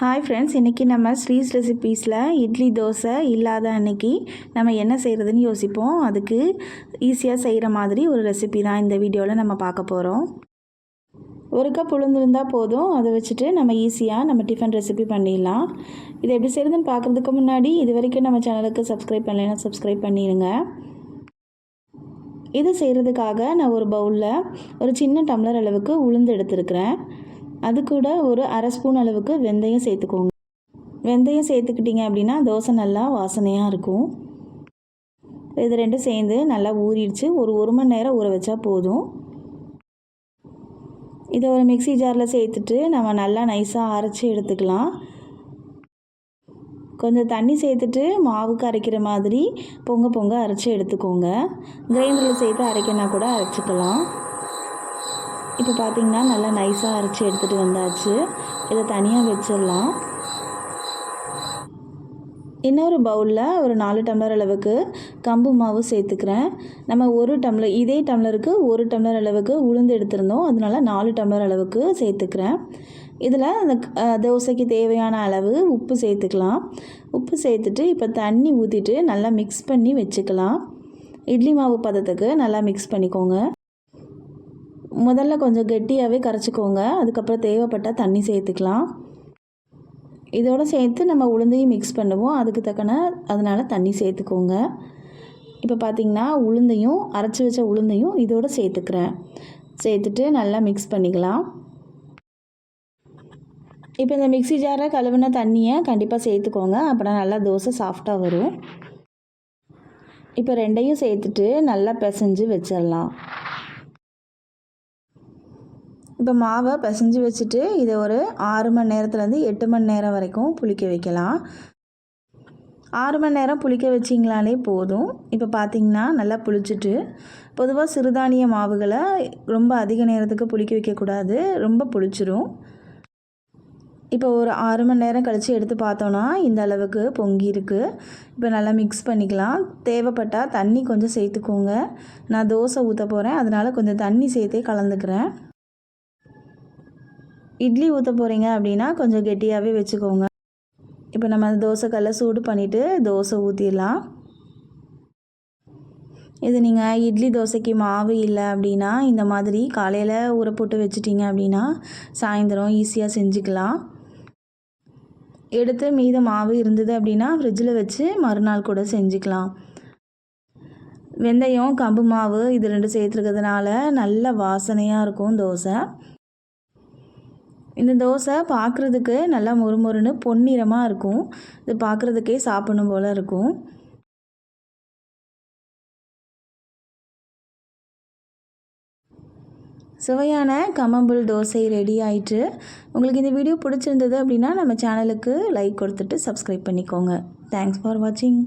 Hi friends இன்றைக்கி நம்ம ஸ்ரீஸ் ரெசிபீஸில் இட்லி தோசை இல்லாத அன்னைக்கு நம்ம என்ன செய்கிறதுன்னு யோசிப்போம். அதுக்கு ஈஸியாக செய்கிற மாதிரி ஒரு ரெசிபி தான் இந்த வீடியோவில் நம்ம பார்க்க போகிறோம் ஒரு கப் உளுந்திருந்தால் போதும். அதை வச்சுட்டு நம்ம ஈஸியாக நம்ம டிஃபன் ரெசிபி பண்ணிடலாம். இதை எப்படி செய்கிறதுன்னு பார்க்குறதுக்கு முன்னாடி இது வரைக்கும் நம்ம சேனலுக்கு சப்ஸ்கிரைப் பண்ணலைன்னா சப்ஸ்கிரைப் பண்ணிடுங்க இது செய்கிறதுக்காக நான் ஒரு பவுலில் ஒரு சின்ன டம்ளர் அளவுக்கு உளுந்து எடுத்துருக்கிறேன். அது கூட ஒரு அரை ஸ்பூன் அளவுக்கு வெந்தயம் சேர்த்துக்கோங்க. வெந்தயம் சேர்த்துக்கிட்டிங்க அப்படின்னா தோசை நல்லா வாசனையாக இருக்கும். இது ரெண்டும் சேர்ந்து நல்லா ஊறிடுச்சு. ஒரு ஒரு மணி நேரம் ஊற வச்சா போதும். இதை ஒரு மிக்சி ஜாரில் சேர்த்துட்டு நம்ம நல்லா நைஸாக அரைச்சி எடுத்துக்கலாம். கொஞ்சம் தண்ணி சேர்த்துட்டு மாவுக்கு அரைக்கிற மாதிரி பொங்க பொங்க அரைச்சி எடுத்துக்கோங்க. கிரைண்டரில் சேர்த்து அரைக்கினா கூட அரைச்சிக்கலாம். இப்போ பார்த்திங்கன்னா நல்லா நைஸாக அரைச்சி எடுத்துகிட்டு வந்தாச்சு. இதை தனியாக வச்சிடலாம். இன்னொரு பவுலில் ஒரு நாலு டம்ளர் அளவுக்கு கம்பு மாவு சேர்த்துக்கிறேன். நம்ம ஒரு டம்ளர் இதே டம்ளருக்கு ஒரு டம்ளர் அளவுக்கு உளுந்து எடுத்திருந்தோம். அதனால நாலு டம்ளர் அளவுக்கு சேர்த்துக்கிறேன். இதில் அந்த தோசைக்கு தேவையான அளவு உப்பு சேர்த்துக்கலாம். உப்பு சேர்த்துட்டு இப்போ தண்ணி ஊற்றிட்டு நல்லா மிக்ஸ் பண்ணி வச்சுக்கலாம். இட்லி மாவு பதத்துக்கு நல்லா மிக்ஸ் பண்ணிக்கோங்க. முதல்ல கொஞ்சம் கெட்டியாகவே கரைச்சிக்கோங்க. அதுக்கப்புறம் தேவைப்பட்டால் தண்ணி சேர்த்துக்கலாம். இதோடு சேர்த்து நம்ம உளுந்தையும் மிக்ஸ் பண்ணுவோம். அதுக்கு தக்கன அதனால் தண்ணி சேர்த்துக்கோங்க. இப்போ பார்த்திங்கன்னா உளுந்தையும் அரைச்சி வச்ச உளுந்தையும் இதோடு சேர்த்துக்கிறேன். சேர்த்துட்டு நல்லா மிக்ஸ் பண்ணிக்கலாம். இப்போ இந்த மிக்சி ஜாரை கழுவின தண்ணியை கண்டிப்பாக சேர்த்துக்கோங்க. அப்படின்னா நல்லா தோசை சாஃப்டாக வரும். இப்போ ரெண்டையும் சேர்த்துட்டு நல்லா பிசைஞ்சு வச்சிடலாம். இப்போ மாவை பிசைஞ்சு வச்சுட்டு இதை ஒரு ஆறு மணி நேரத்துலேருந்து எட்டு மணி நேரம் வரைக்கும் புளிக்க வைக்கலாம். ஆறு மணி நேரம் புளிக்க வச்சிங்களாலே போதும். இப்போ பார்த்திங்கன்னா நல்லா புளிச்சிட்டு பொதுவாக சிறுதானிய மாவுகளை ரொம்ப அதிக நேரத்துக்கு புளிக்க வைக்கக்கூடாது ரொம்ப புளிச்சிரும். இப்போ ஒரு ஆறு மணி நேரம் கழித்து எடுத்து பார்த்தோன்னா இந்த அளவுக்கு பொங்கி இருக்குது இப்போ நல்லா மிக்ஸ் பண்ணிக்கலாம். தேவைப்பட்டால் தண்ணி கொஞ்சம் சேர்த்துக்கோங்க. நான் தோசை ஊற்ற போகிறேன் அதனால் கொஞ்சம் தண்ணி சேர்த்தே கலந்துக்கிறேன். இட்லி ஊற்ற போகிறீங்க அப்படின்னா கொஞ்சம் கெட்டியாகவே வச்சுக்கோங்க. இப்போ நம்ம தோசைக்கல்லை சூடு பண்ணிவிட்டு தோசை ஊற்றிடலாம் இது நீங்கள் இட்லி தோசைக்கு மாவு இல்லை அப்படின்னா இந்த மாதிரி காலையில் ஊற போட்டு வச்சிட்டிங்க அப்படின்னா சாயந்தரம் ஈஸியாக செஞ்சுக்கலாம். எடுத்து மீத மாவு இருந்தது அப்படின்னா ஃப்ரிட்ஜில் வச்சு மறுநாள் கூட செஞ்சுக்கலாம். வெந்தயம் கம்பு மாவு இது ரெண்டு சேர்த்துருக்கிறதுனால நல்ல வாசனையாக இருக்கும் தோசை. இந்த தோசை பார்க்குறதுக்கு நல்லா முறுமுறுன்னு பொன்னிறமாக இருக்கும். இது பார்க்குறதுக்கே சாப்பிடணும் போல் இருக்கும். சுவையான கமம்புல் தோசை ரெடி ஆயிட்டு உங்களுக்கு இந்த வீடியோ பிடிச்சிருந்தது அப்படின்னா நம்ம சேனலுக்கு லைக் கொடுத்துட்டு சப்ஸ்கிரைப் பண்ணிக்கோங்க. தேங்க்ஸ் ஃபார் வாட்சிங்